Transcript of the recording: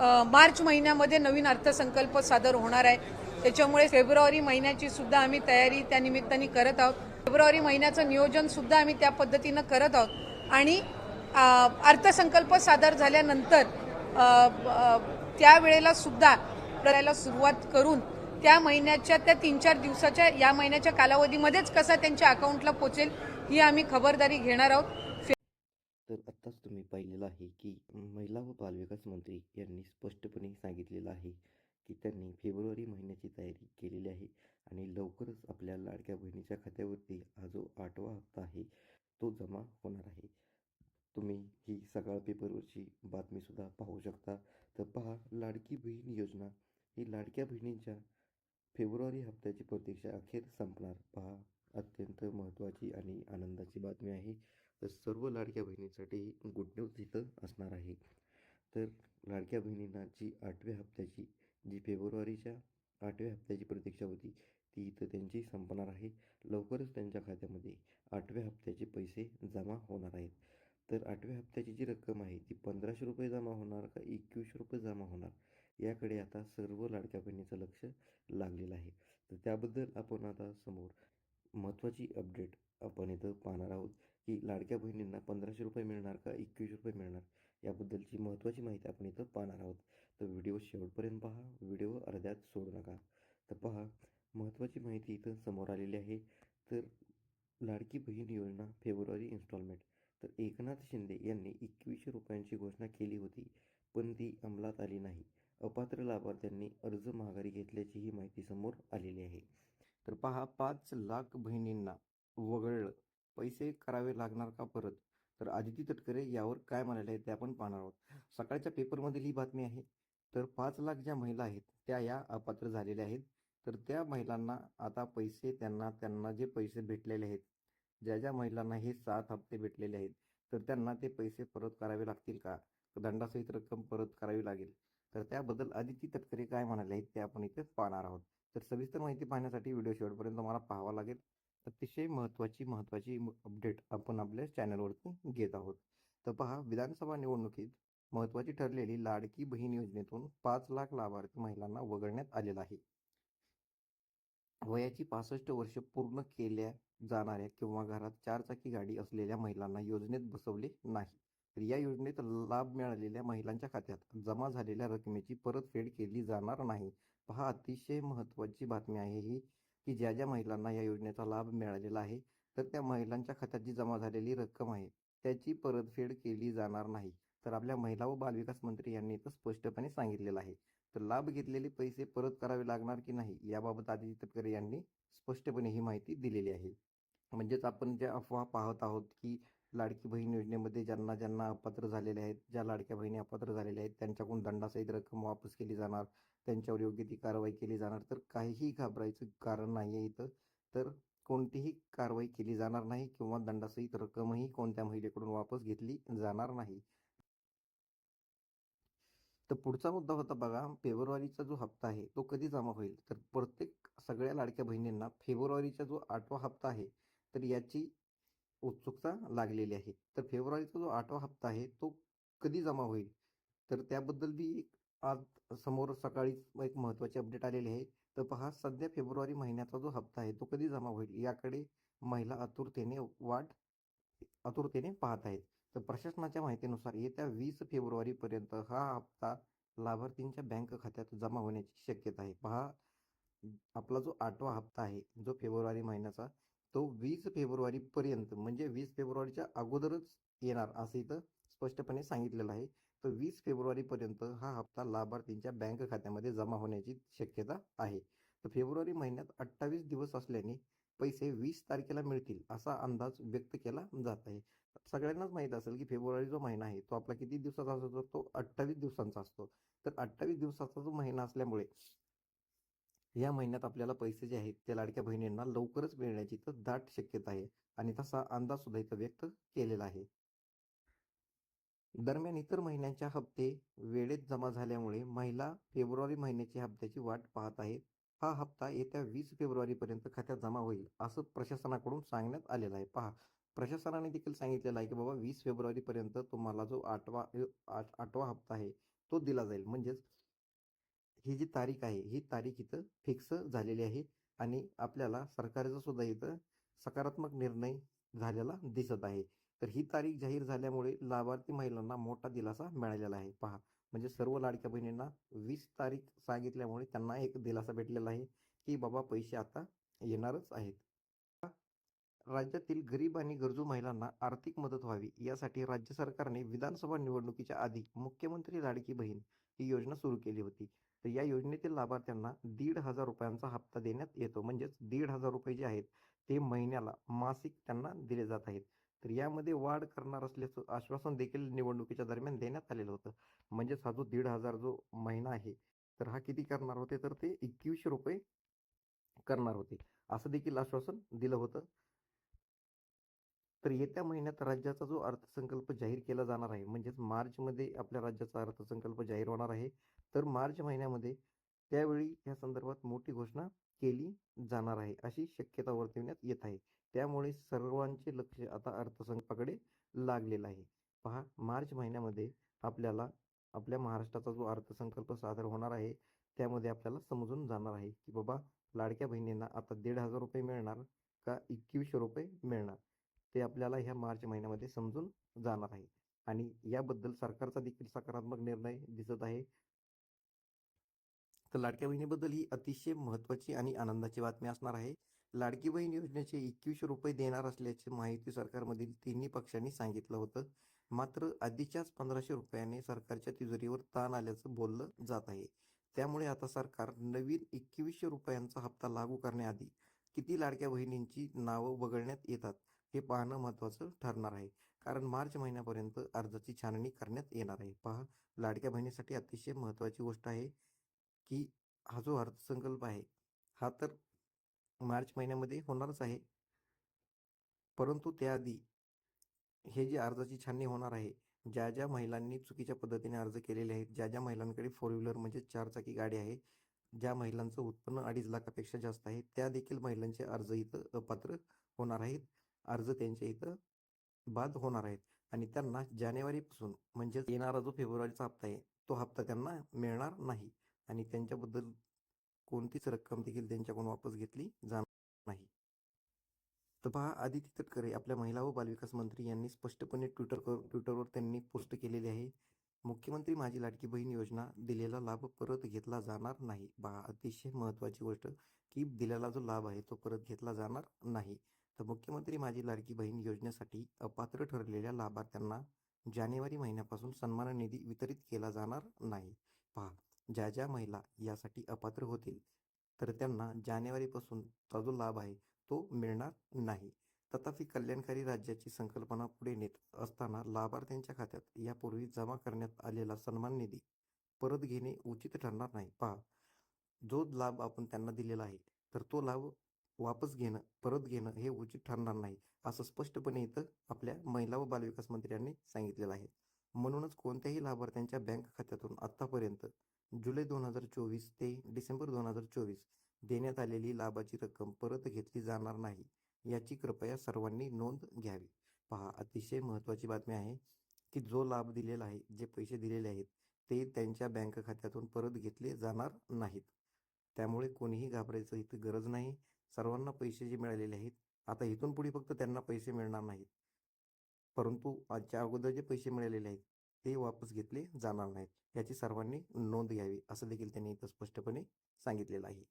मार्च महिन्यामध्ये नवीन अर्थसंकल्प सादर होणार आहे. त्याच्यामुळे फेब्रुवारी महिन्याची सुद्धा आम्ही तयारी त्या निमित्ताने करत आहोत. फेब्रुवारी महिन्याचं नियोजन सुद्धा आम्ही त्या पद्धतीनं करत आहोत. आणि अर्थसंकल्प सादर झाल्यानंतर त्यावेळेला सुद्धा करायला सुरुवात करून त्या महिन्याच्या त्या तीन चार दिवसाच्या या महिन्याच्या कालावधीमध्येच कसा त्यांच्या अकाउंटला पोचेल ही आम्ही खबरदारी घेणार आहोत. आत्ताच तुम्ही पाहिलेलं आहे की महिला व बालविकास मंत्री यांनी स्पष्टपणे सांगितलेलं आहे की त्यांनी फेब्रुवारी महिन्याची तयारी केलेली आहे आणि लवकरच आपल्या लाडक्या बहिणीच्या खात्यावरती हा जो आठवा हप्ता आहे तो जमा होणार आहे. तुम्ही ही सकाळ पेपरवरची बातमीसुद्धा पाहू शकता. तर पहा लाडकी बहीण योजना ही लाडक्या बहिणींच्या फेब्रुवारी हप्त्याची प्रतीक्षा अखेर संपणार. पहा अत्यंत महत्त्वाची आणि आनंदाची बातमी आहे. तर सर्व लाडक्या बहिणींसाठी गुड न्यूज इथं असणार आहे. तर लाडक्या बहिणींना जी आठव्या हप्त्याची जी फेब्रुवारीच्या आठव्या हप्त्याची प्रतीक्षा होती ती इथं त्यांची संपणार आहे. लवकरच त्यांच्या खात्यामध्ये आठव्या हप्त्याचे पैसे जमा होणार आहेत तर आठव्या हप्त्याची जी रक्कम आहे ती पंधराशे रुपये जमा होणार का एकवीसशे रुपये जमा होणार याकडे आता सर्व लाडक्या बहिणीचं लक्ष लागलेलं आहे तर त्याबद्दल आपण आता समोर महत्त्वाची अपडेट आपण इथं पाहणार आहोत की लाडक्या बहिणींना पंधराशे रुपये मिळणार का एकवीसशे रुपये मिळणार? याबद्दलची महत्त्वाची माहिती आपण इथं पाहणार आहोत. तर व्हिडिओ शेवटपर्यंत पहा. व्हिडिओ अर्ध्यात सोडू नका. तर पहा महत्त्वाची माहिती इथं समोर आलेली आहे. तर लाडकी बहीण योजना फेब्रुवारी इन्स्टॉलमेंट तर एकनाथ शिंदे यांनी एकवीसशे रुपयांची घोषणा केली होती पण ती अंमलात आली नाही. अपात्र लाभार्थ्यांनी अर्ज माघारी घेतल्याची ही माहिती समोर आलेली आहे. तर पहा पाच लाख बहिणींना वगळलं. पैसे करावे लागणार का परत? तर आदिती तटकरे यावर काय म्हणाले आहे ते आपण पाहणार आहोत. सकाळच्या पेपरमधील ही बातमी आहे तर पाच लाख ज्या महिला आहेत त्या या अपात्र झालेल्या आहेत. तर त्या महिलांना आता पैसे त्यांना त्यांना जे पैसे भेटलेले आहेत ज्या ज्या महिलांना हे सात हप्ते भेटलेले आहेत तर त्यांना ते पैसे परत करावे लागतील का? दंडासहित रक्कम परत करावी लागेल. तर त्याबद्दल आदिती तटकरे काय म्हणाले आहेत ते आपण इथे पाहणार आहोत. तर सविस्तर माहिती पाहण्यासाठी व्हिडिओ शेवटपर्यंत मला पाहावा लागेल. अतिशय महत्त्वाची महत्त्वाची अपडेट आपण आपल्या चॅनलवरती घेत आहोत. तर पहा विधानसभा निवडणुकीत महत्त्वाची ठरलेली लाडकी बहीण योजनेतून पाच लाख लाभार्थी महिलांना वगळण्यात आलेला आहे. वयाची पासष्ट वर्ष पूर्ण केल्या जाणाऱ्या किंवा घरात चारचाकी गाडी असलेल्या महिलांना योजनेत बसवले नाही. तर या योजनेत लाभ मिळालेल्या महिलांच्या खात्यात जमा झालेल्या रकमेची परतफेड केली जाणार नाही. पहा अतिशय महत्त्वाची बातमी आहे ही. की ज्या ज्या महिलांना या योजनेचा लाभ मिळालेला आहे तर त्या महिलांच्या खात्यात जी जमा झालेली रक्कम आहे त्याची परतफेड केली जाणार नाही. तर आपल्या महिला व बालविकास मंत्री यांनी तर स्पष्टपणे सांगितलेलं आहे. तर लाभ घेतलेले पैसे परत करावे लागणार की नाही याबाबत आदित्य तटकरे यांनी स्पष्टपणे ही माहिती दिलेली आहे. म्हणजेच आपण ज्या अफवा पाहत आहोत की लाडकी बहीण योजनेमध्ये ज्यांना ज्यांना अपात्र झालेले आहेत ज्या लाडक्या बहिणी अपात्र झालेल्या आहेत त्यांच्याकडून दंडासहित रक्कम वापस केली जाणार त्यांच्यावर योग्य ती कारवाई केली जाणार तर काहीही घाबरायचं कारण नाही आहे इथं. तर कोणतीही कारवाई केली जाणार नाही किंवा दंडासहित रक्कमही कोणत्या महिलेकडून वापस घेतली जाणार नाही. तर पुढचा मुद्दा होता बघा फेब्रुवारीचा जो हप्ता आहे तो कधी जमा होईल? तर प्रत्येक सगळ्या लाडक्या बहिणींना फेब्रुवारीचा जो आठवा हप्ता आहे तर याची उत्सुकता लागलेली आहे. तर फेब्रुवारीचा जो आठवा हप्ता आहे तो कधी जमा होईल? तर त्याबद्दल बी एक आज समोर सकाळी एक महत्त्वाचे अपडेट आलेली आहे. तर पहा सध्या फेब्रुवारी महिन्याचा जो हप्ता आहे तो कधी जमा होईल? याकडे महिला आतुरतेने वाट आतुरतेने पाहत आहेत. तर प्रशासनाच्या माहितीनुसार येत्या वीस फेब्रुवारीपर्यंत हा हप्ता लाभार्थींच्या बँक खात्यात जमा होण्याची शक्यता आहे. पहा आपला जो आठवा हप्ता आहे जो फेब्रुवारी महिन्याचा तो वीस फेब्रुवारीपर्यंत म्हणजे वीस फेब्रुवारीच्या अगोदरच येणार असं इथं स्पष्टपणे सांगितलेलं आहे. तर वीस फेब्रुवारीपर्यंत हा हप्ता लाभार्थींच्या बँक खात्यामध्ये जमा होण्याची शक्यता आहे. तर फेब्रुवारी महिन्यात अठ्ठावीस दिवस असल्याने पैसे वीस तारखेला मिळतील असा अंदाज व्यक्त केला जात आहे. सगळ्यांनाच माहीत असेल की फेब्रुवारी जो महिना आहे तो आपला किती दिवसाचा असतो? तो अठ्ठावीस दिवसांचा असतो. तर अठ्ठावीस दिवसाचा जो महिना असल्यामुळे या महिन्यात आपल्याला पैसे जे आहेत ते लाडक्या बहिणींना लवकरच मिळण्याची तर दाट शक्यता आहे आणि तसा अंदाज सुद्धा इथं व्यक्त केलेला आहे. दरम्यान इतर महिन्यांच्या हप्ते वेळेत जमा झाल्यामुळे महिला फेब्रुवारी महिन्याची हप्त्याची वाट पाहत आहेत. हा हप्ता येत्या वीस फेब्रुवारीपर्यंत खात्यात जमा होईल असं प्रशासनाकडून सांगण्यात आलेलं आहे. पहा प्रशासनाने देखील सांगितलेलं आहे की बाबा वीस फेब्रुवारीपर्यंत तुम्हाला जो आठवा आठ आठवा हप्ता आहे तो दिला जाईल. म्हणजेच ही जी तारीख आहे ही तारीख इथं फिक्स झालेली आहे आणि आपल्याला सरकारचा सुद्धा इथं सकारात्मक निर्णय झालेला दिसत आहे. तर ही तारीख जाहीर झाल्यामुळे लाभार्थी महिलांना मोठा दिलासा मिळालेला आहे. पहा म्हणजे सर्व लाडक्या बहिणींना वीस तारीख सांगितल्यामुळे त्यांना एक दिलासा भेटलेला आहे की बाबा पैसे आता येणारच आहेत. राज्यातील गरीब आणि गरजू महिलांना आर्थिक मदत व्हावी यासाठी राज्य सरकारने विधानसभा निवडणुकीच्या आधी मुख्यमंत्री लाडकी बहीण ही योजना सुरू केली होती. तर या योजनेतील लाभार्थ्यांना दीड हजार रुपयांचा हप्ता देण्यात येतो. म्हणजेच दीड हजार रुपये जे आहेत ते महिन्याला मासिक त्यांना दिले जात आहेत. तर यामध्ये वाढ करणार असल्याचं आश्वासन देखील निवडणुकीच्या दरम्यान देण्यात आलेलं होतं. म्हणजेच हा जो दीड हजार जो महिना आहे तर हा किती करणार होते? तर ते एकवीसशे रुपये करणार होते. असं देखील आश्वासन दिलं होतं. तर येत्या महिन्यात राज्याचा जो अर्थसंकल्प जाहीर केला जाणार आहे म्हणजेच मार्चमध्ये आपल्या राज्याचा अर्थसंकल्प जाहीर होणार आहे तर मार्च महिन्यामध्ये त्यावेळी या संदर्भात मोठी घोषणा केली जाणार आहे अशी शक्यता वर्तविण्यात येत आहे. त्यामुळे सर्वांचे लक्ष आता अर्थसंकल्पाकडे लागलेलं आहे. पहा मार्च महिन्यामध्ये आपल्याला आपल्या महाराष्ट्राचा जो अर्थसंकल्प सादर होणार आहे त्यामध्ये आपल्याला समजून जाणार आहे की बाबा लाडक्या बहिणींना आता दीड हजार रुपये मिळणार का एकवीसशे रुपये मिळणार? ते आपल्याला ह्या मार्च महिन्यामध्ये समजून जाणार आहे. आणि याबद्दल सरकारचा देखील सकारात्मक निर्णय दिसत आहे. तर लाडक्या बहिणीबद्दल ही अतिशय महत्त्वाची आणि आनंदाची बातमी असणार आहे. लाडकी बहीण योजनेचे एकवीसशे रुपये देणार असल्याची माहिती सरकारमधील तिन्ही पक्षांनी सांगितलं होतं. मात्र आधीच्याच पंधराशे रुपयाने सरकारच्या तिजोरीवर ताण आल्याचं बोललं जात आहे. त्यामुळे आता सरकार नवीन एकवीसशे रुपयांचा हप्ता लागू करण्याआधी किती लाडक्या बहिणींची नावं वगळण्यात येतात? हे पाहणं महत्त्वाचं ठरणार आहे. कारण मार्च महिन्यापर्यंत अर्जाची छाननी करण्यात येणार आहे. पहा लाडक्या बहिणीसाठी अतिशय महत्त्वाची गोष्ट आहे की हा जो अर्थसंकल्प आहे हा तर मार्च महिन्यामध्ये होणारच आहे. परंतु त्याआधी हे जे अर्जाची छाननी होणार आहे ज्या ज्या महिलांनी चुकीच्या पद्धतीने अर्ज केलेले आहेत ज्या ज्या महिलांकडे फोर व्हीलर म्हणजे चारचाकी गाडी आहे ज्या महिलांचं उत्पन्न अडीच लाखापेक्षा जास्त आहे त्या देखील महिलांचे अर्ज इथं अपात्र होणार आहेत. अर्ज त्यांच्या इथं बाद होणार आहेत. आणि त्यांना जानेवारीपासून म्हणजेच येणारा जो फेब्रुवारीचा हप्ता आहे तो हप्ता त्यांना मिळणार नाही. आणि त्यांच्याबद्दल कोणतीच रक्कम देखील त्यांच्याकडून वापस घेतली जाणार नाही. तर पहा आदिती तटकरे आपल्या महिला व बालविकास मंत्री यांनी स्पष्टपणे ट्विटर कर ट्विटरवर त्यांनी पोस्ट केलेली आहे मुख्यमंत्री माझी लाडकी बहीण योजना दिलेला लाभ परत घेतला जाणार नाही. पहा अतिशय महत्त्वाची गोष्ट की दिलेला जो लाभ आहे तो परत घेतला जाणार नाही. तर मुख्यमंत्री माझी लाडकी बहीण योजनेसाठी अपात्र ठरलेल्या लाभार्थ्यांना जानेवारी महिन्यापासून सन्मान निधी वितरित केला जाणार नाही. पहा ज्या ज्या महिला यासाठी अपात्र होतील तर त्यांना जानेवारीपासूनचा जो लाभ आहे तो मिळणार नाही. तथापि कल्याणकारी राज्याची संकल्पना पुढे नेत असताना लाभार्थ्यांच्या खात्यात यापूर्वी जमा करण्यात आलेला सन्मान निधी परत घेणे उचित ठरणार नाही. पहा जो लाभ आपण त्यांना दिलेला आहे तर तो लाभ वापस घेणं परत घेणं हे उचित ठरणार नाही असं स्पष्टपणे इथं आपल्या महिला व बालविकास मंत्र्यांनी सांगितलेलं आहे. म्हणूनच कोणत्याही लाभार्थ्यांच्या बँक खात्यातून आत्तापर्यंत जुलै दोन हजार चोवीस ते डिसेंबर दोन हजार चोवीस देण्यात आलेली लाभाची रक्कम परत घेतली जाणार नाही याची कृपया सर्वांनी नोंद घ्यावी. पहा अतिशय महत्त्वाची बातमी आहे की जो लाभ दिलेला आहे जे पैसे दिलेले आहेत ते त्यांच्या बँक खात्यातून परत घेतले जाणार नाहीत. त्यामुळे कोणीही घाबरायचं इथं गरज नाही. सर्वांना पैसे जे मिळालेले आहेत आता इथून पुढे फक्त त्यांना पैसे मिळणार नाहीत. परंतु आजच्या अगोदर जे पैसे मिळालेले आहेत ते वापस घेतले जाणार नाहीत. याची सर्वांनी नोंद घ्यावी असं देखील त्यांनी इथं स्पष्टपणे सांगितलेलं आहे.